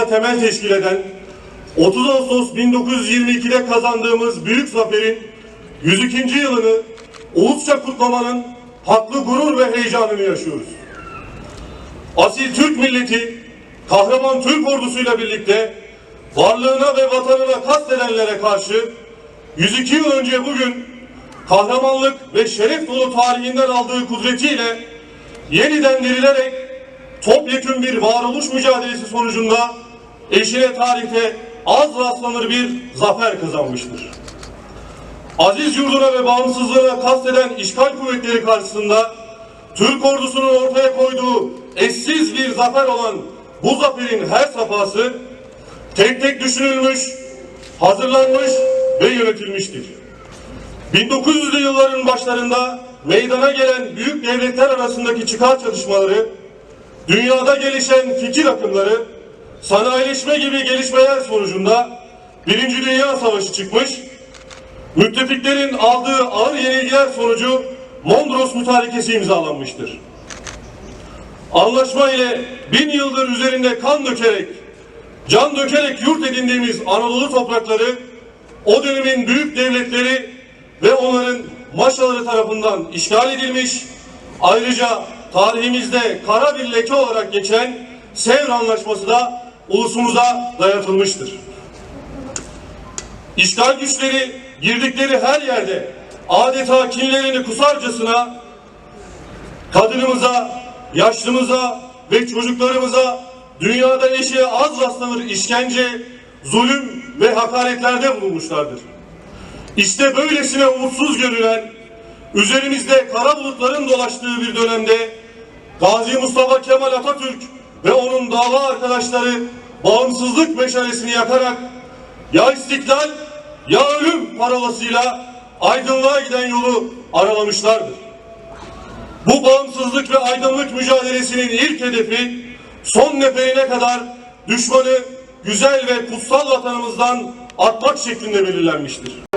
bağımsızlığımıza temel teşkil eden 30 Ağustos 1922'de kazandığımız büyük zaferin 102. yılını ulusça kutlamanın haklı gurur ve heyecanını yaşıyoruz. Asil Türk milleti, kahraman Türk ordusuyla birlikte varlığına ve vatanına kastedenlere karşı 102 yıl önce bugün kahramanlık ve şeref dolu tarihinden aldığı kudretiyle yeniden dirilerek topyekün bir varoluş mücadelesi sonucunda eşine tarihte az rastlanır bir zafer kazanmıştır. Aziz yurduna ve bağımsızlığına kasteden işgal kuvvetleri karşısında Türk ordusunun ortaya koyduğu eşsiz bir zafer olan bu zaferin her safhası tek tek düşünülmüş, hazırlanmış ve yönetilmiştir. 1900'lü yılların başlarında meydana gelen büyük devletler arasındaki çıkar çatışmaları, dünyada gelişen fikir akımları, sanayileşme gibi gelişmeler sonucunda Birinci Dünya Savaşı çıkmış, müttefiklerin aldığı ağır yenilgiler sonucu Mondros Mütarekesi imzalanmıştır. Anlaşma ile bin yıldır üzerinde kan dökerek, can dökerek yurt edindiğimiz Anadolu toprakları, o dönemin büyük devletleri ve onların maşaları tarafından işgal edilmiş, ayrıca tarihimizde kara bir leke olarak geçen Sevr Anlaşması da ulusumuza dayatılmıştır. İşgal güçleri girdikleri her yerde adeta kinlerini kusarcasına kadınımıza, yaşlımıza ve çocuklarımıza dünyada eşeğe az rastlanır işkence, zulüm ve hakaretlerde bulunmuşlardır. İşte böylesine umutsuz görülen, üzerimizde kara bulutların dolaştığı bir dönemde Gazi Mustafa Kemal Atatürk ve onun dava arkadaşları bağımsızlık meşalesini yakarak ya istiklal ya ölüm parolasıyla aydınlığa giden yolu aralamışlardır. Bu bağımsızlık ve aydınlık mücadelesinin ilk hedefi son neferine kadar düşmanı güzel ve kutsal vatanımızdan atmak şeklinde belirlenmiştir.